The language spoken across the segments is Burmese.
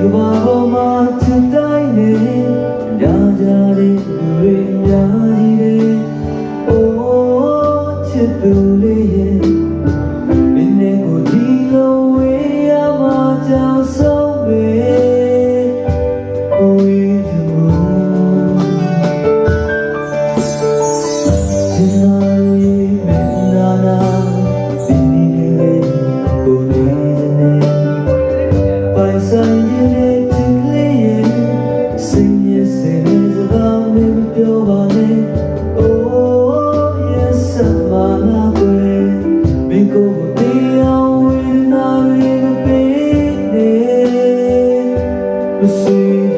ကဘာပေါ်မှာသူတိုင်းနေရာကြတဲ့လူတွေများကြီးတယ်အိုးချစ်သူလေးရဲ့ the sea.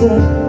listen